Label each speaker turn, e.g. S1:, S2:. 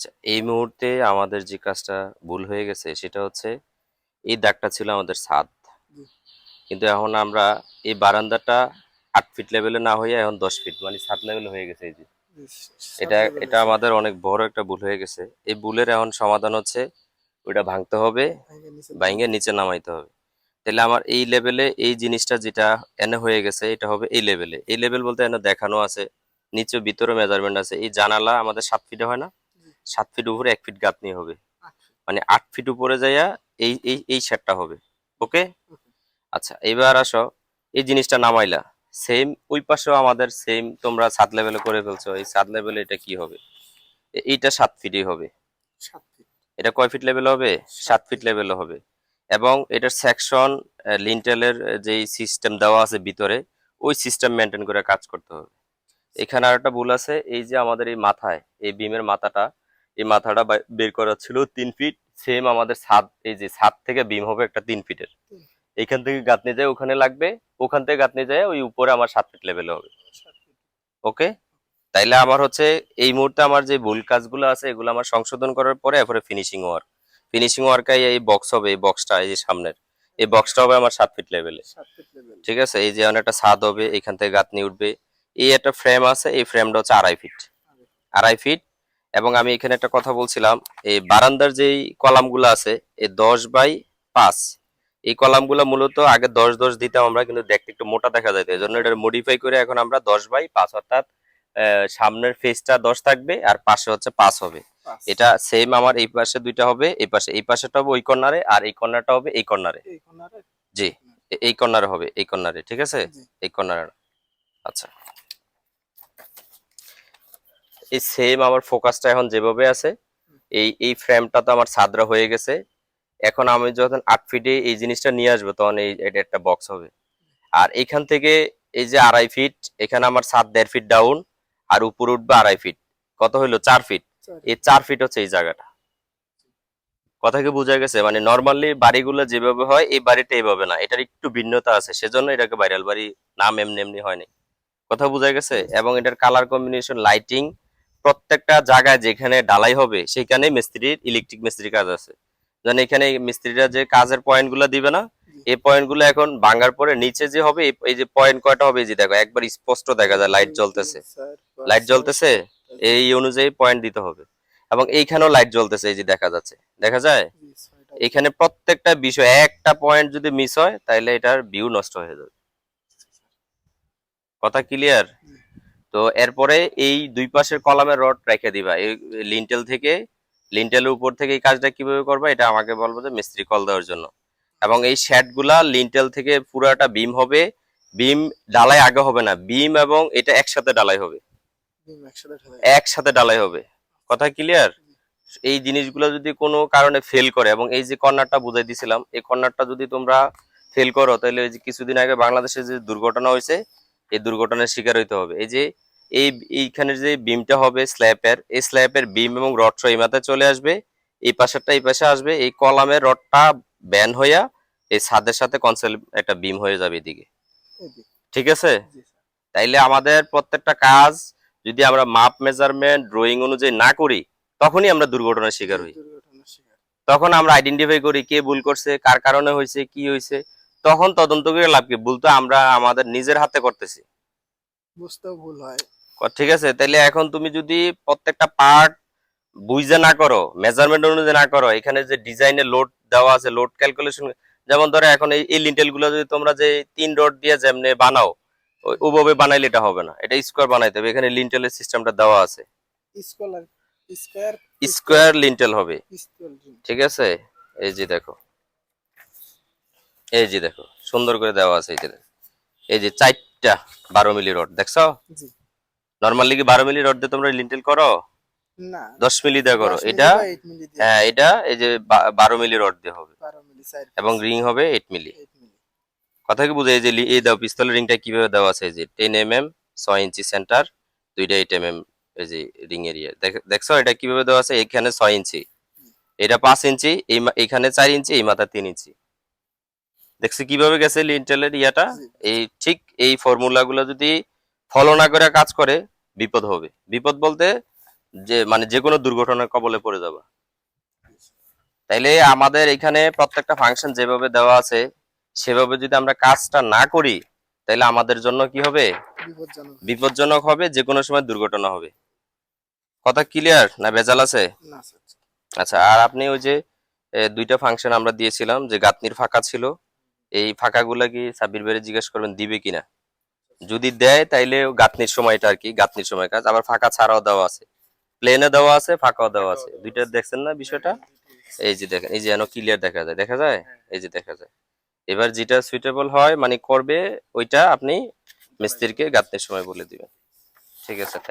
S1: আচ্ছা এই মুহূর্তে আমাদের যে কাজটা ভুল হয়ে গেছে সেটা হচ্ছে এই দাগটা ছিল আমাদের ছাদ। কিন্তু এখন আমরা এই বারান্দাটা আট ফিট লেভেলে না হয়ে এখন দশ ফিট মানে সাত লেভেলে হয়ে গেছে এই যে। এটা এটা আমাদের অনেক বড় একটা ভুল হয়ে গেছে। এই ভুলের এখন সমাধান হচ্ছে ওইটা ভাঙতে হবে ভাঙে নিচে নামাইতে হবে। তাহলে আমার এই লেভেলে এই জিনিসটা যেটা এনে হয়ে গেছে এটা হবে এই লেভেলে এই লেভেল বলতে এনে দেখানো আছে নিচে ভিতরে মেজারমেন্ট আছে। এই জানালা আমাদের সাত ফিটে হয় না। সাত ফিট উপরে এক ফিট গাঁথনি হবে। মানে আট ফিট উপরে যাইয়া এই এই এই সেটটা হবে। ওকে আচ্ছা এবার আসো এই জিনিসটা নামাইলা। সেম ওই পাশেও আমাদের সেম তোমরা সাত লেভেলে করে ফেলছো এই সাত লেভেলে এটা কি হবে? এইটা সাত ফিটই হবে। এটা কয় ফিট লেভেল হবে? সাত ফিট লেভেল হবে। এবং এটার সেকশন লিন্টেলের যেই সিস্টেম দেওয়া আছে ভিতরে ওই সিস্টেম মেনটেন করে কাজ করতে হবে। এখানে আর একটা ভুল আছে এই যে আমাদের এই মাথায় এই বিমের মাথাটা এই মাথাটা বের করা ছিল তিন ফিট। সেম আমাদের ছাদ এই যে ছাদ থেকে বিম হবে একটা তিন ফিটের।
S2: তিন।
S1: এইখান থেকে গাঁথনি যায় ওখানে লাগবে ওখান থেকে গাঁথনি যায় ওই উপরে আমার সাত ফিট লেভেল হবে। ওকে? তাইলে আমার হচ্ছে এই মুহূর্তে আমার যে ভুল কাজগুলো আছে এগুলো আমার সংশোধন করার পরে এরপরে ফিনিশিং ওয়ার্ক ফিনিশিং ওয়ার্কে এই বক্স হবে এই বক্সটা এই যে সামনের। এই বক্সটা হবে আমার সাত ফিট লেভেলে
S2: সাত ফিট লেভেল
S1: ঠিক আছে? এই যে অনেকটা ছাদ হবে এখান থেকে গাঁথনি উঠবে। এই একটা ফ্রেম আছে এই ফ্রেমটা হচ্ছে আড়াই ফিট। আড়াই ফিট এবং আমি এখানে একটা কথা বলছিলাম এই বারান্দার যেই কলামগুলো আছে এই দশ বাই পাঁচ এই কলামগুলো মূলত আগে দশ দশ দিতাম আমরা কিন্তু দেখতে একটু মোটা দেখা যায় এই জন্য এটা মডিফাই করে এখন আমরা দশ বাই পাঁচ অর্থাৎ সামনের ফেসটা দশ থাকবে আর পাশে হচ্ছে পাঁচ হবে। এটা সেম আমার এই পাশে দুইটা হবে এই পাশে এই পাশেটা হবে ওই কর্নারে আর এই কর্নারটা হবে এই কর্নারে জি এই কর্নারে হবে এই কর্নারে ঠিক আছে? এই কর্নারে আচ্ছা। এই সেম আমার ফোকাসটা এখন যেভাবে আছে এই এই ফ্রেমটা তো আমার সাদরা হয়ে গেছে। এখন আমি যখন আট ফিটে এই জিনিসটা নিয়ে আসব তখন এই এটা একটা বক্স হবে। আর এখান থেকে এই যে আড়াই ফিট এখানে আমার সাত দেড় ফিট ডাউন আর উপর উঠবে আড়াই ফিট কত হইল? চার ফিট এই চার ফিট হচ্ছে এই জায়গাটা। কথা কি বোঝা গেছে? মানে নর্মালি বাড়িগুলো যেভাবে হয় এই বাড়িটা এইভাবে না। এটার একটু ভিন্নতা আছে সেজন্য এটাকে ভাইরাল বাড়ি নাম এমনি এমনি হয়নি। কথা বোঝা গেছে? এবং এটার কালার কম্বিনেশন লাইটিং প্রত্যেকটা জায়গায় যেখানে ডালাই হবে সেখানে মিস্ত্রির ইলেকট্রিক মিস্ত্রির কাজ আছে। যেন এখানে মিস্ত্রিরা যে কাজের পয়েন্টগুলো দিবে না এই পয়েন্টগুলো এখন ভাঙার পরে নিচে যে হবে এই- যে পয়েন্ট কয়টা হবে যে দেখো একবার স্পষ্ট দেখা যায় লাইট জ্বলতেছে। লাইট জ্বলতেছে এই অনুযায়ী পয়েন্ট দিতে হবে। এবং এইখানেও লাইট জ্বলতেছে এই যে দেখা যাচ্ছে। দেখা যায়? এখানে প্রত্যেকটা বিষয় একটা পয়েন্ট যদি মিস হয় তাহলে এটার ভিউ নষ্ট হয়ে যাবে। কথা ক্লিয়ার তো এরপরে এই দুই পাশের কলামের রড রেখে দিবা। এই লিন্টেল থেকে লিন্টেলের উপর থেকে এই কাজটা কীভাবে করবা এটা আমাকে বলব যে মিস্ত্রি কল দেওয়ার জন্য। এবং এই শ্যাডগুলা লিন্টেল থেকে পুরাটা বিম হবে। বিম ডালাই আগে হবে না। বিম এবং এটা একসাথে ডালাই হবে।
S2: একসাথে
S1: ডালাই হবে। কথা ক্লিয়ার এই জিনিসগুলো যদি কোনো কারণে ফেল করে এবং এই যে কর্নারটা বুঝাই দিছিলাম এই কর্নারটা যদি তোমরা ফেল করো তাহলে এই যে কিছুদিন আগে বাংলাদেশে যে দুর্ঘটনা হয়েছে এই দুর্ঘটনার শিকার হইতে হবে। এই যে এই এইখানের যে বিমটা হবে স্ল্যাপের এই স্ল্যাপের বিম এবং রড এই মাথায় চলে আসবে এই পাশেরটা এই পাশে আসবে এই কলামের রডটা ব্যান হইয়া এই ছাদের সাথে কনসেল একটা বিম হয়ে যাবে এদিকে। ঠিক আছে? তাইলে আমাদের প্রত্যেকটা কাজ যদি আমরা মাপ মেজারমেন্ট ড্রয়িং অনুযায়ী না করি তখনই আমরা দুর্ঘটনার শিকার হই। তখন আমরা আইডেন্টিফাই করি কে ভুল করছে কার কারণে হয়েছে কি হয়েছে তখন তদন্ত করে লাভ কি? ভুল তো আমরা আমাদের নিজের হাতে করতেছি।
S2: বুঝতেও ভুল হয়।
S1: ঠিক আছে? তাইলে এখন তুমি যদি প্রত্যেকটা পার্ট বুঝে না করো মেজারমেন্ট অনুযায়ী না করো এখানে যে ডিজাইনে লোড দেওয়া আছে লোড ক্যালকুলেশন যেমন ধরো এখন এই- লিন্টেলগুলো যদি তোমরা যে তিন রড দিয়ে যেমনি বানাও ওই ওভাবে বানাইলে এটা হবে না। এটা স্কোয়ার বানাইতে হবে। এখানে লিন্টেলের সিস্টেমটা দেওয়া আছে।
S2: স্কোয়ার স্কোয়ার
S1: লিন্টেল হবে। ঠিক আছে? এই যে দেখো। এই যে দেখো সুন্দর করে দেওয়া আছে এই যে এই যে চারটা বারো মিলি রড দেখছ? নর্মালি কি বারো মিলি রড দিয়ে তোমরা লিন্টেল করো? দশ মিলি দিয়ে করো
S2: 10 মিলি
S1: এটা?
S2: বা 8 মিলি দিয়ে।
S1: হ্যাঁ এটা এই যে বারো মিলি রড দিয়ে হবে।
S2: 12 মিলি সাইড
S1: এবং রিং হবে এইট মিলি।
S2: 8
S1: কথা কি বুঝে এই যে এই দাও পিস্তলের রিংটা কীভাবে দেওয়া আছে এই যে টেন এম এম ছয় ইঞ্চি সেন্টার দুইটা এইট এম এম এই যে রিং এরিয়া দেখছ এটা কীভাবে দেওয়া আছে? এখানে ছয় ইঞ্চি। এটা পাঁচ ইঞ্চি এই এখানে চার ইঞ্চি এই মাথা তিন ইঞ্চি। দেখছি কীভাবে গেছে লিন্টেলের ইয়াটা। এই ঠিক এই ফর্মুলা গুলো যদি ফলো না করে কাজ করে বিপদ হবে। বিপদ বলতে যে মানে যে কোনো দুর্ঘটনার কবলে পড়ে যাবে। তাইলে আমাদের এখানে প্রত্যেকটা ফাংশন যেভাবে দেওয়া আছে সেভাবে যদি আমরা কাজটা না করি তাহলে আমাদের জন্য কি হবে?
S2: বিপজ্জনক।
S1: হবে যে কোনো সময় দুর্ঘটনা হবে। কথা ক্লিয়ার না ভেজাল আছে? আচ্ছা আর আপনি ওই যে দুইটা ফাংশন আমরা দিয়েছিলাম যে গাঁথনির ফাঁকা ছিল এই ফাঁকাগুলা কি সাব্বির ভাইরে জিজ্ঞেস করবেন দিবে কিনা? যদি দেয় তাইলে গাঁথনির সময়টা আর কি গাঁথনির সময় কাজ। আবার ফাঁকা ছাড়াও দেওয়া আছে। প্লেনে দেওয়া আছে ফাঁকাও দেওয়া আছে। দুইটা দেখছেন না বিষয়টা? এই যে দেখেন এই যে যেন ক্লিয়ার দেখা যায়। দেখা যায়? এই যে দেখা যায়। এবার যেটা সুইটেবল হয় মানে করবে ওইটা আপনি মিস্ত্রিকে গাঁথনির সময় বলে দিবেন। ঠিক আছে